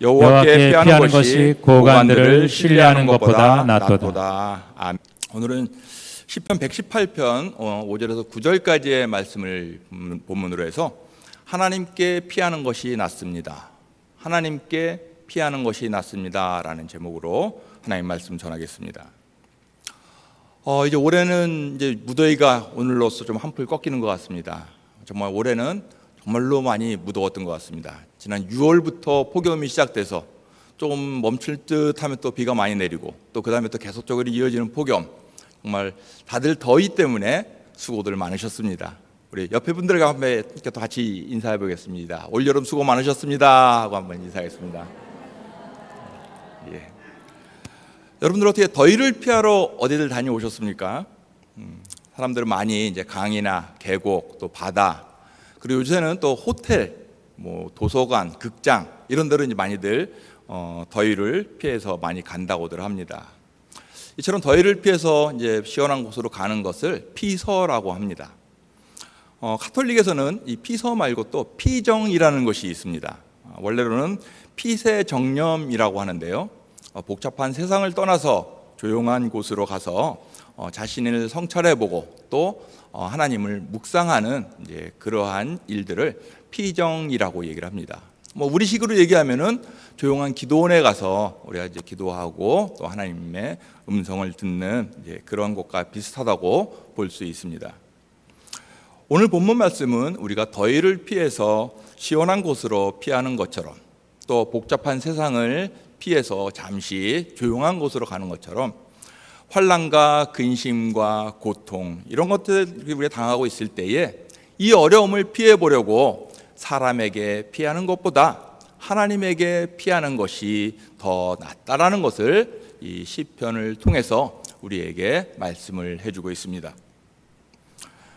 여호와께 피하는, 것이 고관들을 신뢰하는 것보다 낫도다. 아멘. 오늘은 시편 118편 5절에서 9절까지의 말씀을 본- 본문으로 해서 하나님께 피하는 것이 낫습니다. 하나님께 피하는 것이 낫습니다라는 제목으로 하나님 말씀 전하겠습니다. 어, 이제 올해는 이제 무더위가 오늘로써 좀 한풀 꺾이는 것 같습니다. 정말 올해는 정말로 많이 무더웠던 것 같습니다. 지난 6월부터 폭염이 시작돼서 조금 멈출 듯 하면 또 비가 많이 내리고 또 그 다음에 또 계속적으로 이어지는 폭염. 정말 다들 더위 때문에 수고들 많으셨습니다. 우리 옆에 분들과 또 같이 인사해 보겠습니다. 올여름 수고 많으셨습니다. 하고 한번 인사하겠습니다. 예. 여러분들 어떻게 더위를 피하러 어디들 다녀오셨습니까? 음, 사람들은 많이 이제 강이나 계곡 또 바다 그리고 요새는 또 호텔, 뭐 도서관, 극장 이런 데로 이제 많이들 어, 더위를 피해서 많이 간다고들 합니다. 이처럼 더위를 피해서 이제 시원한 곳으로 가는 것을 피서라고 합니다. 어, 카톨릭에서는 이 피서 말고 또 피정이라는 것이 있습니다. 아, 원래로는 피세정념이라고 하는데요. 어, 복잡한 세상을 떠나서 조용한 곳으로 가서 어, 자신을 성찰해보고 또 어, 하나님을 묵상하는 이제 그러한 일들을 피정이라고 얘기를 합니다. 뭐 우리식으로 얘기하면은 조용한 기도원에 가서 우리가 이제 기도하고 또 하나님의 음성을 듣는 이제 그런 곳과 비슷하다고 볼 수 있습니다. 오늘 본문 말씀은 우리가 더위를 피해서 시원한 곳으로 피하는 것처럼 또 복잡한 세상을 피해서 잠시 조용한 곳으로 가는 것처럼 환란과 근심과 고통 이런 것들이 우리가 당하고 있을 때에 이 어려움을 피해 보려고 사람에게 피하는 것보다 하나님에게 피하는 것이 더 낫다라는 것을 이 시편을 통해서 우리에게 말씀을 해주고 있습니다.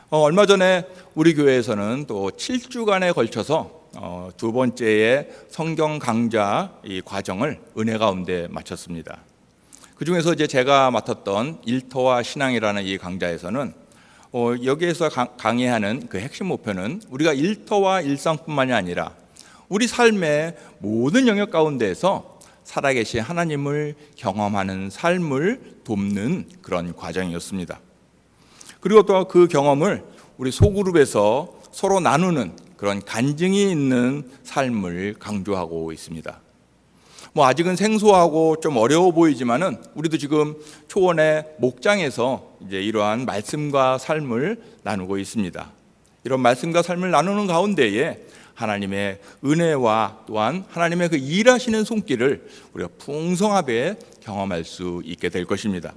어, 얼마 전에 우리 교회에서는 또 7주간에 걸쳐서 어, 두 번째의 성경 강좌 이 과정을 은혜 가운데 마쳤습니다. 그 중에서 이제 제가 맡았던 일터와 신앙이라는 이 강좌에서는 어, 여기에서 강- 강의하는 그 핵심 목표는 우리가 일터와 일상뿐만이 아니라 우리 삶의 모든 영역 가운데에서 살아계신 하나님을 경험하는 삶을 돕는 그런 과정이었습니다. 그리고 또 그 경험을 우리 소그룹에서 서로 나누는 그런 간증이 있는 삶을 강조하고 있습니다. 뭐 아직은 생소하고 좀 어려워 보이지만은 우리도 지금 초원의 목장에서 이제 이러한 말씀과 삶을 나누고 있습니다. 이런 말씀과 삶을 나누는 가운데에 하나님의 은혜와 또한 하나님의 그 일하시는 손길을 우리가 풍성하게 경험할 수 있게 될 것입니다.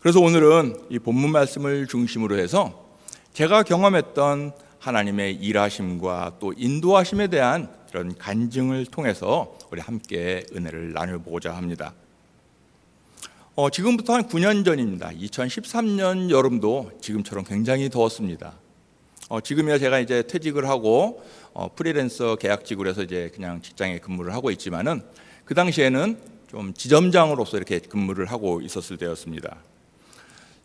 그래서 오늘은 이 본문 말씀을 중심으로 해서 제가 경험했던 하나님의 일하심과 또 인도하심에 대한 이런 간증을 통해서 우리 함께 은혜를 나눠보고자 합니다. 어, 지금부터 한 9년 전입니다. 2013년 여름도 지금처럼 굉장히 더웠습니다. 어, 지금이야 제가 이제 퇴직을 하고 어, 프리랜서 계약직으로 해서 이제 그냥 직장에 근무를 하고 있지만은 그 당시에는 좀 지점장으로서 이렇게 근무를 하고 있었을 때였습니다.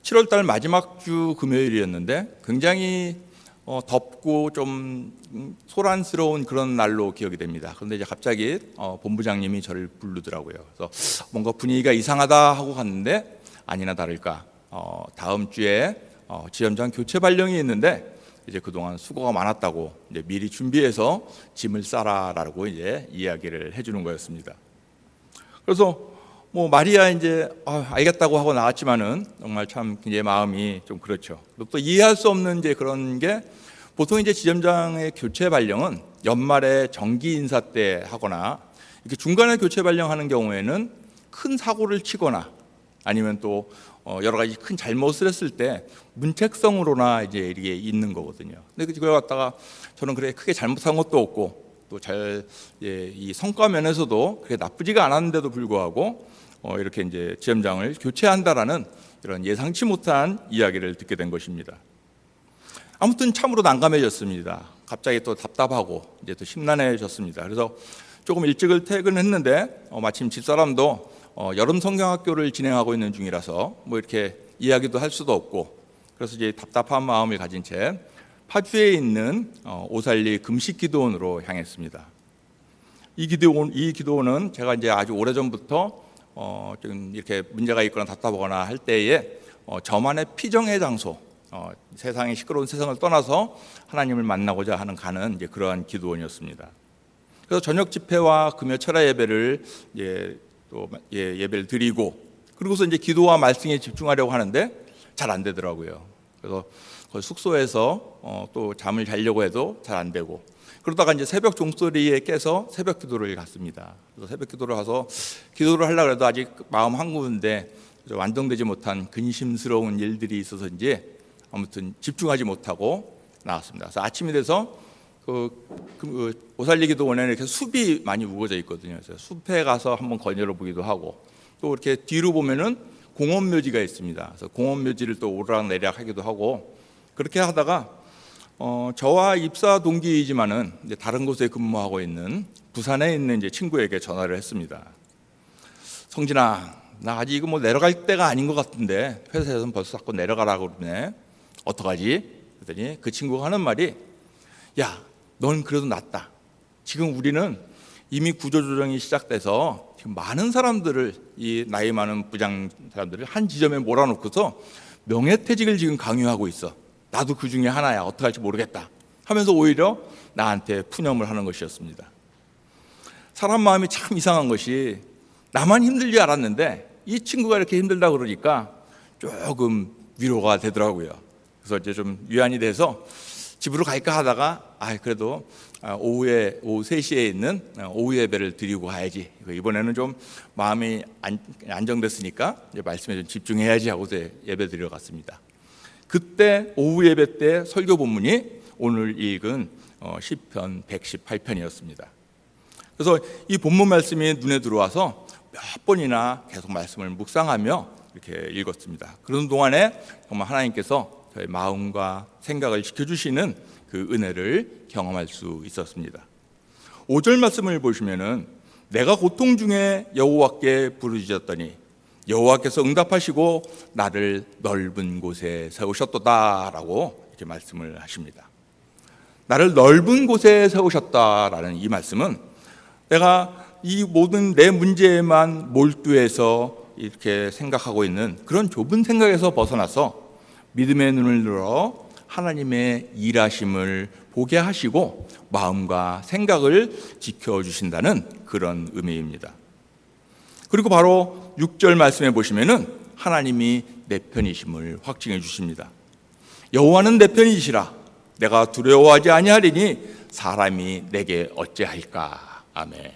7월 달 마지막 주 금요일이었는데 굉장히 어, 덥고 좀 음, 소란스러운 그런 날로 기억이 됩니다. 그런데 이제 갑자기 어, 본부장님이 저를 부르더라고요. 그래서 뭔가 분위기가 이상하다 하고 갔는데 아니나 다를까 어, 다음 주에 어, 지점장 교체 발령이 있는데 이제 그동안 수고가 많았다고 이제 미리 준비해서 짐을 싸라라고 이제 이야기를 해주는 거였습니다. 그래서 뭐 마리아 이제 아, 알겠다고 하고 나왔지만은 정말 참 굉장히 마음이 좀 그렇죠. 또 이해할 수 없는 이제 그런 게 보통 이제 지점장의 교체 발령은 연말에 정기 인사 때 하거나 이렇게 중간에 교체 발령하는 경우에는 큰 사고를 치거나 아니면 또 어, 여러 가지 큰 잘못을 했을 때 문책성으로나 이제 이게 있는 거거든요. 근데 그걸 갖다가 저는 그래 크게 잘못한 것도 없고 또 잘 이 성과 면에서도 그렇게 나쁘지가 않았는데도 불구하고 어, 이렇게 이제 지점장을 교체한다라는 이런 예상치 못한 이야기를 듣게 된 것입니다. 아무튼 참으로 난감해졌습니다. 갑자기 또 답답하고 이제 또 심란해졌습니다. 그래서 조금 일찍을 퇴근했는데 어, 마침 집사람도 어, 여름 성경학교를 진행하고 있는 중이라서 뭐 이렇게 이야기도 할 수도 없고 그래서 이제 답답한 마음을 가진 채 파주에 있는 어, 오살리 금식기도원으로 향했습니다. 이 기도원 이 기도원은 제가 이제 아주 오래 전부터 어, 좀 이렇게 문제가 있거나 답답하거나 할 때에 어, 저만의 피정의 장소, 어, 세상의 시끄러운 세상을 떠나서 하나님을 만나고자 하는 가는 이제 그러한 기도원이었습니다. 그래서 저녁 집회와 금요 철야 예배를 예, 또 예, 예배를 드리고 그리고서 이제 기도와 말씀에 집중하려고 하는데 잘 안 되더라고요. 그래서 숙소에서 어, 또 잠을 자려고 해도 잘 안 되고 그러다가 이제 새벽 종소리에 깨서 새벽 기도를 갔습니다. 그래서 새벽 기도를 가서 기도를 하려고 해도 아직 마음 한구운데 완성되지 못한 근심스러운 일들이 있어서인지 아무튼 집중하지 못하고 나왔습니다. 그래서 아침이 돼서 그, 그 오살리 기도원에는 이렇게 숲이 많이 우거져 있거든요. 그래서 숲에 가서 한번 거닐어 보기도 하고 또 이렇게 뒤로 보면은 공원 묘지가 있습니다. 그래서 공원 묘지를 또 오르락 내리락 하기도 하고 그렇게 하다가 어, 저와 입사 동기이지만은 이제 다른 곳에 근무하고 있는 부산에 있는 이제 친구에게 전화를 했습니다. 성진아, 나 아직 이거 뭐 내려갈 때가 아닌 것 같은데 회사에서는 벌써 자꾸 내려가라고 그러네. 어떡하지? 그랬더니 그 친구가 하는 말이 야, 넌 그래도 낫다. 지금 우리는 이미 구조조정이 시작돼서 지금 많은 사람들을 이 나이 많은 부장 사람들을 한 지점에 몰아놓고서 명예퇴직을 지금 강요하고 있어. 나도 그 중에 하나야. 어떡할지 모르겠다. 하면서 오히려 나한테 푸념을 하는 것이었습니다. 사람 마음이 참 이상한 것이 나만 힘들 줄 알았는데 이 친구가 이렇게 힘들다 그러니까 조금 위로가 되더라고요. 그래서 이제 좀 위안이 돼서 집으로 갈까 하다가 아 그래도 아, 오후에 오후 3시에 있는 어, 오후 예배를 드리고 가야지. 이번에는 좀 마음이 안, 안정됐으니까 이제 말씀에 좀 집중해야지 하고 예배 드리러 갔습니다. 그때 오후 예배 때 설교 본문이 오늘 읽은 어, 시편 118편이었습니다. 그래서 이 본문 말씀이 눈에 들어와서 몇 번이나 계속 말씀을 묵상하며 이렇게 읽었습니다. 그런 동안에 정말 하나님께서 저의 마음과 생각을 지켜주시는 그 은혜를 경험할 수 있었습니다. 5절 말씀을 보시면은 내가 고통 중에 여호와께 부르짖었더니 여호와께서 응답하시고 나를 넓은 곳에 세우셨도다라고 이렇게 말씀을 하십니다. 나를 넓은 곳에 세우셨다라는 이 말씀은 내가 이 모든 내 문제에만 몰두해서 이렇게 생각하고 있는 그런 좁은 생각에서 벗어나서 믿음의 눈을 들어 하나님의 일하심을 보게 하시고 마음과 생각을 지켜 주신다는 그런 의미입니다. 그리고 바로 6절 말씀해 보시면은 하나님이 내 편이심을 확증해 주십니다. 여호와는 내 편이시라 내가 두려워하지 아니하리니 사람이 내게 어찌할까 아멘.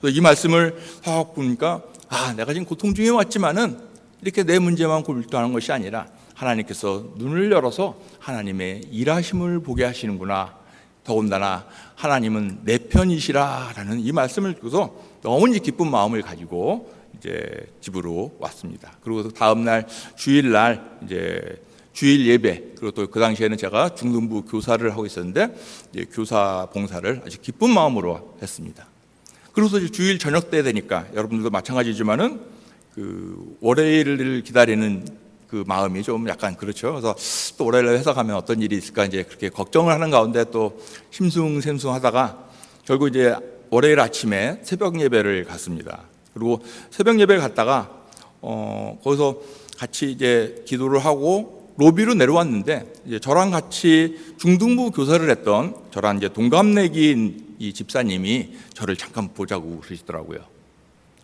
그래서 이 말씀을 확 보니까 아 내가 지금 고통 중에 왔지만은 이렇게 내 문제만 골도하는 것이 아니라 하나님께서 눈을 열어서 하나님의 일하심을 보게 하시는구나. 더군다나 하나님은 내 편이시라라는 이 말씀을 듣고서 너무 기쁜 마음을 가지고 이제 집으로 왔습니다. 그리고 다음 날 주일 날 이제 주일 예배 그리고 또 그 당시에는 제가 중등부 교사를 하고 있었는데 교사 봉사를 아주 기쁜 마음으로 했습니다. 이제 주일 저녁 때 되니까 여러분들도 마찬가지지만은 그 월요일을 기다리는 그 마음이 좀 약간 그렇죠. 그래서 또 월요일 회사 가면 어떤 일이 있을까 이제 그렇게 걱정을 하는 가운데 또 심숭샘숭하다가 결국 이제 월요일 아침에 새벽 예배를 갔습니다. 그리고 새벽 예배를 갔다가 어 거기서 같이 이제 기도를 하고 로비로 내려왔는데 이제 저랑 같이 중등부 교사를 했던 저랑 이제 동갑내기인 이 집사님이 저를 잠깐 보자고 그러시더라고요.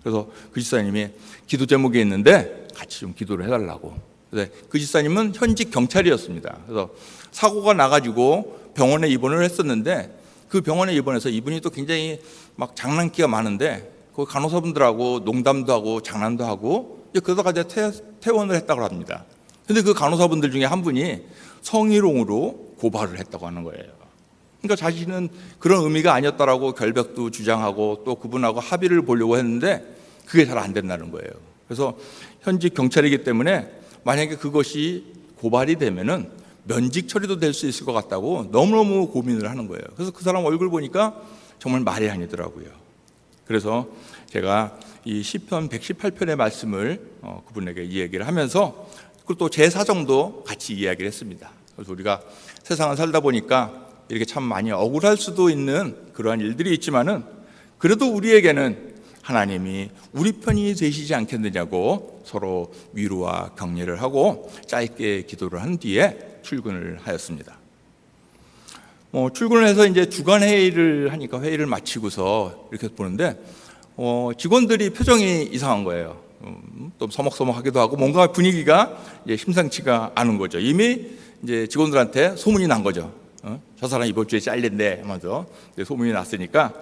그래서 그 집사님이 기도 제목이 있는데 같이 좀 기도를 해달라고. 네, 그 집사님은 현직 경찰이었습니다. 그래서 사고가 나가지고 병원에 입원을 했었는데 그 병원에 입원해서 이분이 또 굉장히 막 장난기가 많은데 그 간호사분들하고 농담도 하고 장난도 하고 그러다가 이제 퇴, 퇴원을 했다고 합니다. 근데 그 간호사분들 중에 한 분이 성희롱으로 고발을 했다고 하는 거예요. 그러니까 자신은 그런 의미가 아니었다라고 결백도 주장하고 또 그분하고 합의를 보려고 했는데 그게 잘 안 된다는 거예요. 그래서 현직 경찰이기 때문에 만약에 그것이 고발이 되면은 면직 처리도 될 수 있을 것 같다고 너무너무 고민을 하는 거예요. 그래서 그 사람 얼굴 보니까 정말 말이 아니더라고요. 그래서 제가 이 시편 118편의 말씀을 어, 그분에게 이야기를 하면서 그리고 또 제 사정도 같이 이야기를 했습니다. 그래서 우리가 세상을 살다 보니까 이렇게 참 많이 억울할 수도 있는 그러한 일들이 있지만은 그래도 우리에게는 하나님이 우리 편이 되시지 않겠느냐고 서로 위로와 격려를 하고 짧게 기도를 한 뒤에 출근을 하였습니다. 어, 출근을 해서 이제 주간 회의를 하니까 회의를 마치고서 이렇게 보는데 어, 직원들이 표정이 이상한 거예요. 음, 또 서먹서먹하기도 하고 뭔가 분위기가 이제 심상치가 않은 거죠. 이미 이제 직원들한테 소문이 난 거죠. 어? 저 사람 이번 주에 잘린대 하면서 소문이 났으니까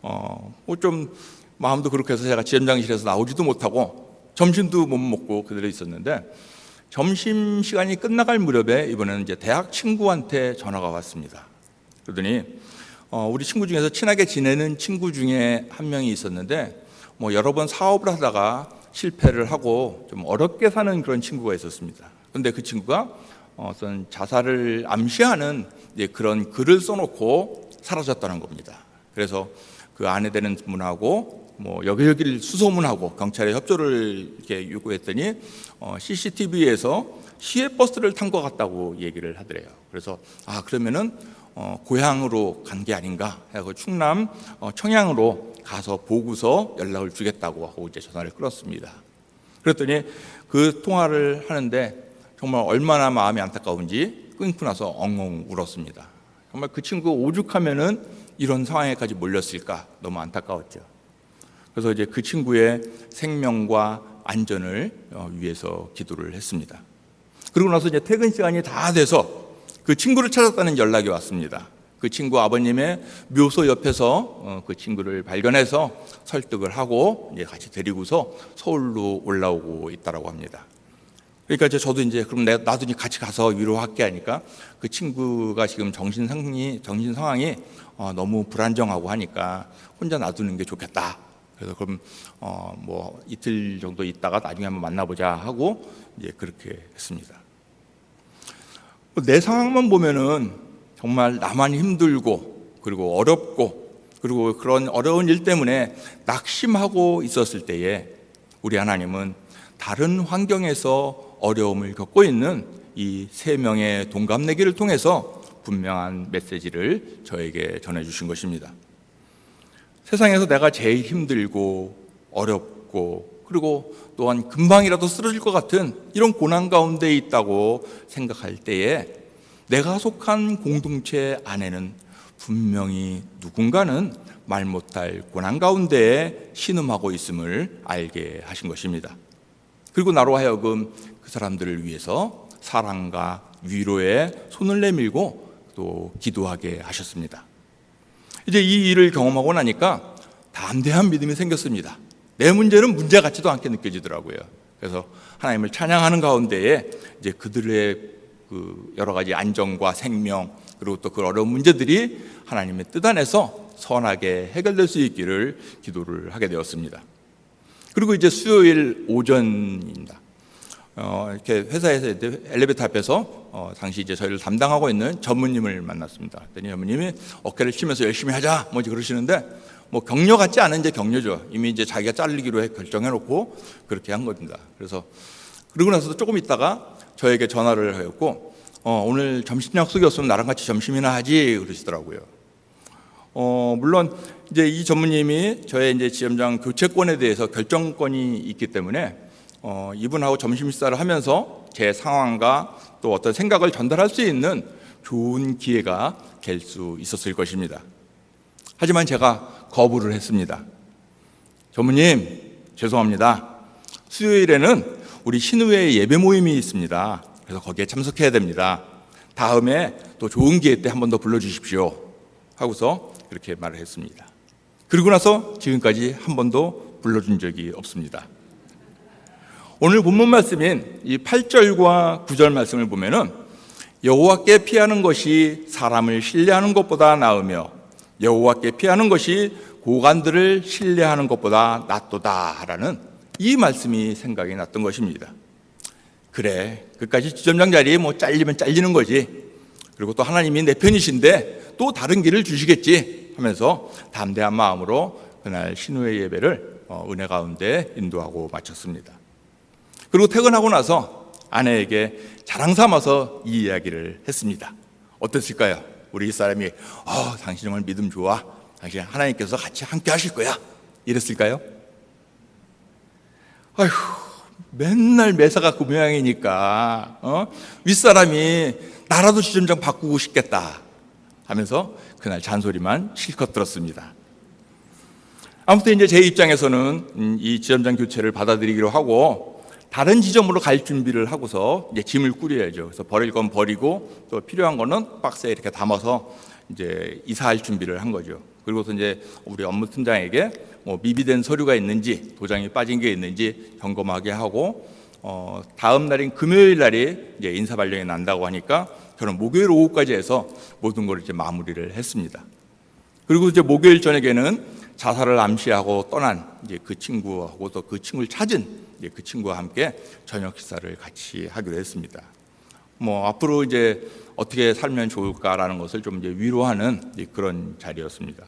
어, 뭐좀 마음도 그렇게 해서 제가 지점장실에서 나오지도 못하고 점심도 못 먹고 그대로 있었는데 점심 시간이 끝나갈 무렵에 이번에는 이제 대학 친구한테 전화가 왔습니다. 그러더니 어, 우리 친구 중에서 친하게 지내는 친구 중에 한 명이 있었는데 뭐 여러 번 사업을 하다가 실패를 하고 좀 어렵게 사는 그런 친구가 있었습니다. 그런데 그 친구가 어떤 자살을 암시하는 그런 글을 써놓고 사라졌다는 겁니다. 그래서 그 아내 되는 분하고 뭐 여기저기를 수소문하고 경찰에 협조를 이렇게 요구했더니 어, CCTV에서 시외 버스를 탄 것 같다고 얘기를 하더래요. 그래서 아 그러면은 어, 고향으로 간 게 아닌가 해서 충남 어, 청양으로 가서 보고서 연락을 주겠다고 하고 이제 전화를 끊었습니다. 그랬더니 그 통화를 하는데 정말 얼마나 마음이 안타까운지 끊고 나서 엉엉 울었습니다. 정말 그 친구 오죽하면은 이런 상황에까지 몰렸을까 너무 안타까웠죠. 그래서 이제 그 친구의 생명과 안전을 어, 위해서 기도를 했습니다. 그리고 나서 이제 퇴근 시간이 다 돼서 그 친구를 찾았다는 연락이 왔습니다. 그 친구 아버님의 묘소 옆에서 어, 그 친구를 발견해서 설득을 하고 이제 같이 데리고서 서울로 올라오고 있다라고 합니다. 그러니까 이제 저도 이제 그럼 내가 나도 이제 같이 가서 위로할게 하니까 그 친구가 지금 정신 상이 정신 상황이 어, 너무 불안정하고 하니까 혼자 놔두는 게 좋겠다. 그래서 그럼 어, 뭐 이틀 정도 있다가 나중에 한번 만나보자 하고 이제 그렇게 했습니다. 내 상황만 보면은 정말 나만 힘들고 그리고 어렵고 그리고 그런 어려운 일 때문에 낙심하고 있었을 때에 우리 하나님은 다른 환경에서 어려움을 겪고 있는 이 세 명의 동갑내기를 통해서 분명한 메시지를 저에게 전해 주신 것입니다. 세상에서 내가 제일 힘들고 어렵고 그리고 또한 금방이라도 쓰러질 것 같은 이런 고난 가운데 있다고 생각할 때에 내가 속한 공동체 안에는 분명히 누군가는 말 못할 고난 가운데에 신음하고 있음을 알게 하신 것입니다. 그리고 나로 하여금 그 사람들을 위해서 사랑과 위로에 손을 내밀고 또 기도하게 하셨습니다. 이제 이 일을 경험하고 나니까 담대한 믿음이 생겼습니다. 내 문제는 문제 같지도 않게 느껴지더라고요. 그래서 하나님을 찬양하는 가운데에 이제 그들의 그 여러 가지 안정과 생명 그리고 또 그 어려운 문제들이 하나님의 뜻 안에서 선하게 해결될 수 있기를 기도를 하게 되었습니다. 그리고 이제 수요일 오전입니다. 어, 이렇게 회사에서 이제 엘리베이터 앞에서 어, 당시 이제 저희를 담당하고 있는 전무님을 만났습니다. 그랬더니 전무님이 어깨를 치면서 열심히 하자 뭐 이제 그러시는데 뭐 격려 같지 않은 이제 격려죠. 이미 이제 자기가 잘리기로 해 결정해 놓고 그렇게 한 겁니다. 그래서 그러고 나서도 조금 있다가 저에게 전화를 하였고 어, 오늘 점심 약속이 없으면 나랑 같이 점심이나 하지 그러시더라고요. 어, 물론 이제 이 전무님이 저의 이제 지점장 교체권에 대해서 결정권이 있기 때문에 어, 이분하고 점심 식사를 하면서 제 상황과 또 어떤 생각을 전달할 수 있는 좋은 기회가 될 수 있었을 것입니다. 하지만 제가 거부를 했습니다. 전무님, 죄송합니다. 수요일에는 우리 신우회 예배 모임이 있습니다. 그래서 거기에 참석해야 됩니다. 다음에 또 좋은 기회 때 한 번 더 불러주십시오. 하고서 그렇게 말을 했습니다. 그리고 나서 지금까지 한 번도 불러준 적이 없습니다. 오늘 본문 말씀인 이 8절과 9절 말씀을 보면은 여호와께 피하는 것이 사람을 신뢰하는 것보다 나으며 여호와께 피하는 것이 고관들을 신뢰하는 것보다 낫도다라는 이 말씀이 생각이 났던 것입니다. 그래, 그까지 지점장 자리에 뭐 잘리면 잘리는 거지. 그리고 또 하나님이 내 편이신데 또 다른 길을 주시겠지 하면서 담대한 마음으로 그날 신우의 예배를 어, 은혜 가운데 인도하고 마쳤습니다. 그리고 퇴근하고 나서 아내에게 자랑 삼아서 이 이야기를 했습니다. 어땠을까요? 우리 사람이 어, 당신 정말 믿음 좋아. 당신 하나님께서 같이 함께 하실 거야. 이랬을까요? 아휴, 맨날 매사가 그 모양이니까 어? 윗사람이 나라도 지점장 바꾸고 싶겠다 하면서 그날 잔소리만 실컷 들었습니다. 아무튼 이제 제 입장에서는 음, 이 지점장 교체를 받아들이기로 하고 다른 지점으로 갈 준비를 하고서 이제 짐을 꾸려야죠. 그래서 버릴 건 버리고 또 필요한 거는 박스에 이렇게 담아서 이제 이사할 준비를 한 거죠. 그리고서 이제 우리 업무 팀장에게 뭐 미비된 서류가 있는지 도장이 빠진 게 있는지 점검하게 하고 어 다음 날인 금요일 날이 이제 인사 발령이 난다고 하니까 저는 목요일 오후까지 해서 모든 걸 이제 마무리를 했습니다. 그리고 이제 목요일 저녁에는 자살을 암시하고 떠난 이제 그 친구하고 또 그 친구를 찾은 그 친구와 함께 저녁 식사를 같이 하기로 했습니다. 뭐 앞으로 이제 어떻게 살면 좋을까라는 것을 좀 이제 위로하는 그런 자리였습니다.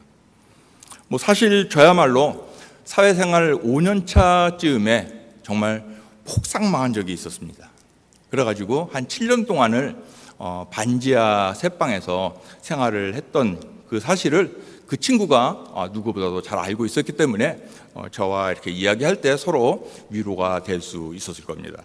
뭐 사실 저야말로 사회생활 5년 차쯤에 정말 폭삭 망한 적이 있었습니다. 그래가지고 한 7년 동안을 어, 반지하 새방에서 생활을 했던 그 사실을 그 친구가 어, 누구보다도 잘 알고 있었기 때문에 어, 저와 이렇게 이야기할 때 서로 위로가 될 수 있었을 겁니다.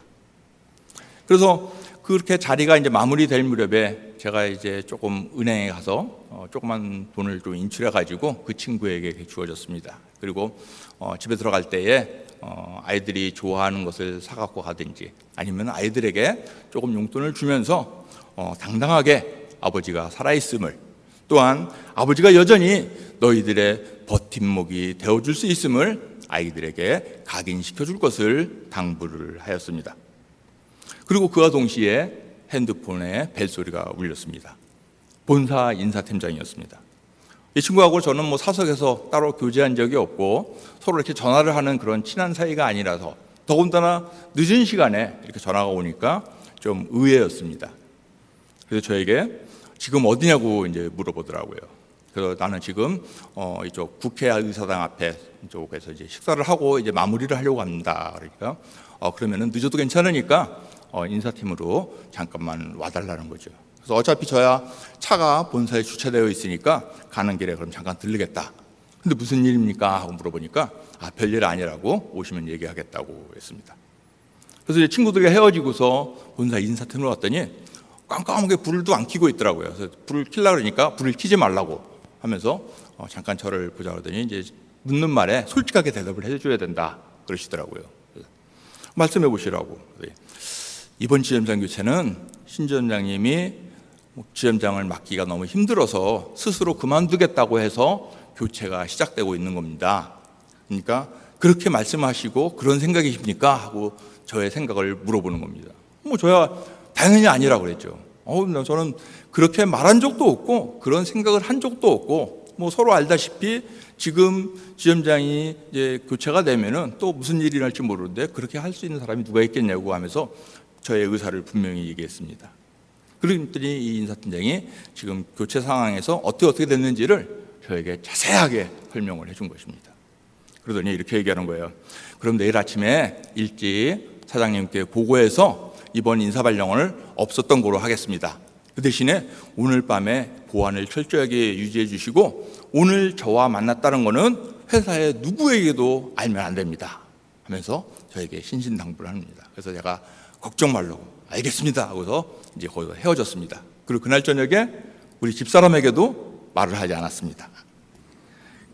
그래서 그렇게 자리가 이제 마무리될 무렵에 제가 이제 조금 은행에 가서 어, 조그만 돈을 좀 인출해 가지고 그 친구에게 주어졌습니다. 그리고 어, 집에 들어갈 때에 어, 아이들이 좋아하는 것을 사 갖고 가든지 아니면 아이들에게 조금 용돈을 주면서 어, 당당하게 아버지가 살아있음을 또한 아버지가 여전히 너희들의 버팀목이 되어줄 수 있음을 아이들에게 각인시켜 줄 것을 당부를 하였습니다. 그리고 그와 동시에 핸드폰에 벨소리가 울렸습니다. 본사 인사팀장이었습니다. 이 친구하고 저는 뭐 사석에서 따로 교제한 적이 없고 서로 이렇게 전화를 하는 그런 친한 사이가 아니라서 더군다나 늦은 시간에 이렇게 전화가 오니까 좀 의외였습니다. 그래서 저에게 지금 어디냐고 이제 물어보더라고요. 그래서 나는 지금 어 이쪽 국회의사당 앞에 이쪽에서 이제 식사를 하고 이제 마무리를 하려고 합니다. 그러니까 어 그러면은 늦어도 괜찮으니까 어 인사팀으로 잠깐만 와달라는 거죠. 그래서 어차피 저야 차가 본사에 주차되어 있으니까 가는 길에 그럼 잠깐 들르겠다. 근데 무슨 일입니까? 하고 물어보니까 아 별일 아니라고 오시면 얘기하겠다고 했습니다. 그래서 이제 친구들이 헤어지고서 본사 인사팀으로 왔더니 깜깜하게 불도 안 켜고 있더라고요. 그래서 불을 켜려 그러니까 불을 켜지 말라고 하면서 어, 잠깐 저를 보자 그러더니 이제 묻는 말에 솔직하게 대답을 해줘야 된다 그러시더라고요. 말씀해 보시라고. 그래서 이번 지점장 교체는 신 지점장님이 지점장을 맡기가 너무 힘들어서 스스로 그만두겠다고 해서 교체가 시작되고 있는 겁니다. 그러니까 그렇게 말씀하시고 그런 생각이십니까? 하고 저의 생각을 물어보는 겁니다. 뭐 저야 당연히 아니라고 그랬죠. 어, 나 저는 그렇게 말한 적도 없고 그런 생각을 한 적도 없고 뭐 서로 알다시피 지금 지점장이 이제 교체가 되면은 또 무슨 일이 날지 모르는데 그렇게 할 수 있는 사람이 누가 있겠냐고 하면서 저의 의사를 분명히 얘기했습니다. 그랬더니 이 인사팀장이 지금 교체 상황에서 어떻게 어떻게 됐는지를 저에게 자세하게 설명을 해준 것입니다. 그러더니 이렇게 얘기하는 거예요. 그럼 내일 아침에 일찍 사장님께 보고해서 이번 인사 발령을 없었던 거로 하겠습니다. 그 대신에 오늘 밤에 보안을 철저하게 유지해 주시고 오늘 저와 만났다는 거는 회사의 누구에게도 알면 안 됩니다. 하면서 저에게 신신당부를 합니다. 그래서 제가 걱정 말라고 알겠습니다 하고서 이제 거기서 헤어졌습니다. 그리고 그날 저녁에 우리 집사람에게도 말을 하지 않았습니다.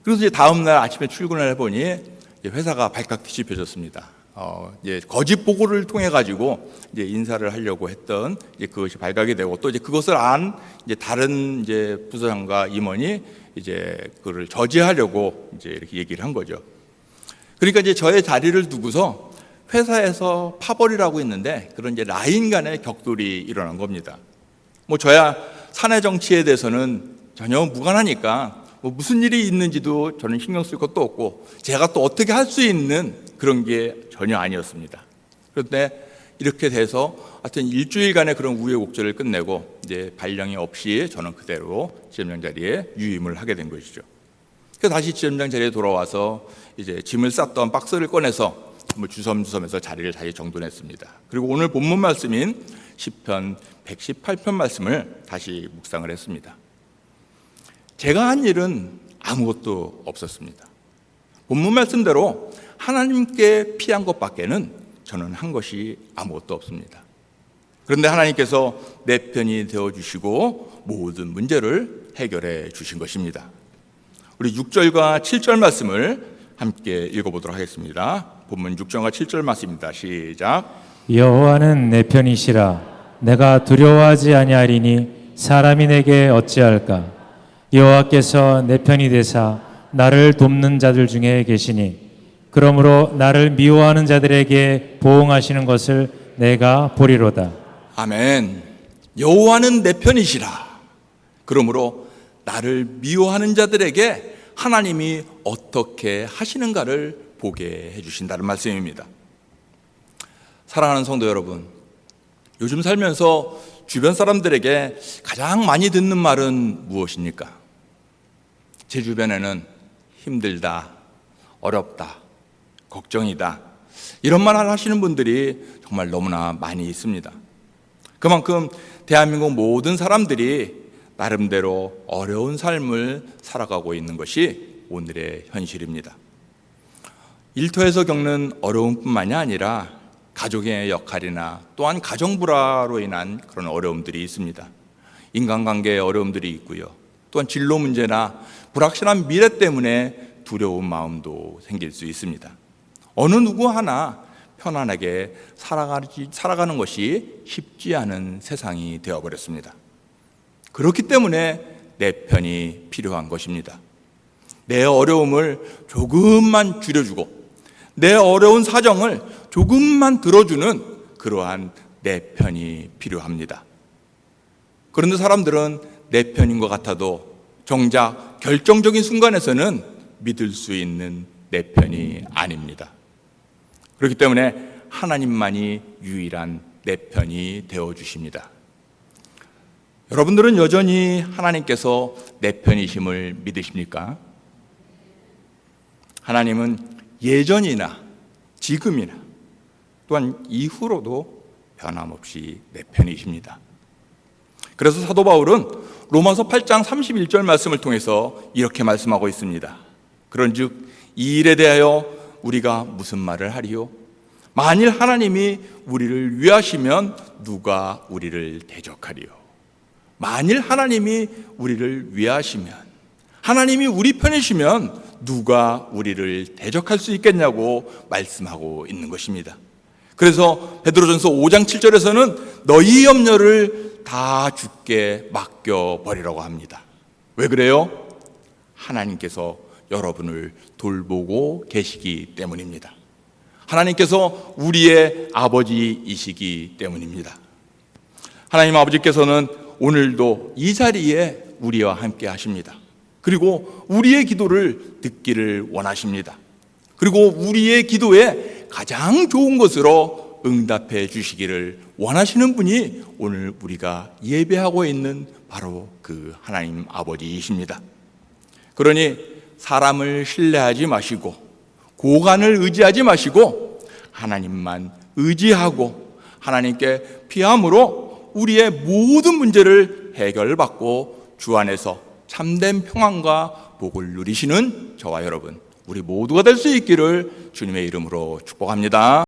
그래서 이제 다음 날 아침에 출근을 해보니 회사가 발칵 뒤집혀졌습니다. 어, 이제 거짓 보고를 통해 가지고 이제 인사를 하려고 했던 이제 그것이 발각이 되고 또 이제 그것을 안 이제 다른 이제 부서장과 임원이 이제 그를 저지하려고 이제 이렇게 얘기를 한 거죠. 그러니까 이제 저의 자리를 두고서 회사에서 파벌이라고 있는데 그런 이제 라인 간의 격돌이 일어난 겁니다. 뭐 저야 사내 정치에 대해서는 전혀 무관하니까 뭐 무슨 일이 있는지도 저는 신경 쓸 것도 없고 제가 또 어떻게 할 수 있는 그런 게 전혀 아니었습니다. 그런데 이렇게 돼서 하여튼 일주일간의 그런 우여곡절을 끝내고 이제 발령이 없이 저는 그대로 지점장 자리에 유임을 하게 된 것이죠. 그래서 다시 지점장 자리에 돌아와서 이제 짐을 쌌던 박스를 꺼내서 뭐 주섬주섬해서 자리를 다시 정돈했습니다. 그리고 오늘 본문 말씀인 시편 118편 말씀을 다시 묵상을 했습니다. 제가 한 일은 아무것도 없었습니다. 본문 말씀대로 하나님께 피한 것밖에는 저는 한 것이 아무것도 없습니다. 그런데 하나님께서 내 편이 되어 주시고 모든 문제를 해결해 주신 것입니다. 우리 6절과 7절 말씀을 함께 읽어보도록 하겠습니다. 본문 6절과 7절 말씀입니다. 시작. 여호와는 내 편이시라 내가 두려워하지 아니하리니 사람이 내게 어찌할까 여호와께서 내 편이 되사 나를 돕는 자들 중에 계시니 그러므로 나를 미워하는 자들에게 보응하시는 것을 내가 보리로다 아멘. 여호와는 내 편이시라. 그러므로 나를 미워하는 자들에게 하나님이 어떻게 하시는가를 보게 해 주신다는 말씀입니다. 사랑하는 성도 여러분, 요즘 살면서 주변 사람들에게 가장 많이 듣는 말은 무엇입니까? 제 주변에는 힘들다, 어렵다, 걱정이다. 이런 말을 하시는 분들이 정말 너무나 많이 있습니다. 그만큼 대한민국 모든 사람들이 나름대로 어려운 삶을 살아가고 있는 것이 오늘의 현실입니다. 일터에서 겪는 어려움뿐만이 아니라 가족의 역할이나 또한 가정 불화로 인한 그런 어려움들이 있습니다. 인간관계의 어려움들이 있고요. 또한 진로 문제나 불확실한 미래 때문에 두려운 마음도 생길 수 있습니다. 어느 누구 하나 편안하게 살아가는 것이 쉽지 않은 세상이 되어버렸습니다. 그렇기 때문에 내 편이 필요한 것입니다. 내 어려움을 조금만 줄여주고 내 어려운 사정을 조금만 들어주는 그러한 내 편이 필요합니다. 그런데 사람들은 내 편인 것 같아도 정작 결정적인 순간에서는 믿을 수 있는 내 편이 아닙니다. 그렇기 때문에 하나님만이 유일한 내 편이 되어 주십니다. 여러분들은 여전히 하나님께서 내 편이심을 믿으십니까? 하나님은 예전이나 지금이나 또한 이후로도 변함없이 내 편이십니다. 그래서 사도 바울은 로마서 8장 31절 말씀을 통해서 이렇게 말씀하고 있습니다. 그런즉 이 일에 대하여 우리가 무슨 말을 하리요? 만일 하나님이 우리를 위하시면 누가 우리를 대적하리요? 만일 하나님이 우리를 위하시면 하나님이 우리 편이시면 누가 우리를 대적할 수 있겠냐고 말씀하고 있는 것입니다. 그래서 베드로전서 5장 7절에서는 너희 염려를 다 주께 맡겨 버리라고 합니다. 왜 그래요? 하나님께서 여러분을 돌보고 계시기 때문입니다. 하나님께서 우리의 아버지이시기 때문입니다. 하나님 아버지께서는 오늘도 이 자리에 우리와 함께 하십니다. 그리고 우리의 기도를 듣기를 원하십니다. 그리고 우리의 기도에 가장 좋은 것으로 응답해 주시기를 원하시는 분이 오늘 우리가 예배하고 있는 바로 그 하나님 아버지이십니다. 그러니 사람을 신뢰하지 마시고 고관을 의지하지 마시고 하나님만 의지하고 하나님께 피함으로 우리의 모든 문제를 해결받고 주 안에서 참된 평안과 복을 누리시는 저와 여러분 우리 모두가 될 수 있기를 주님의 이름으로 축복합니다.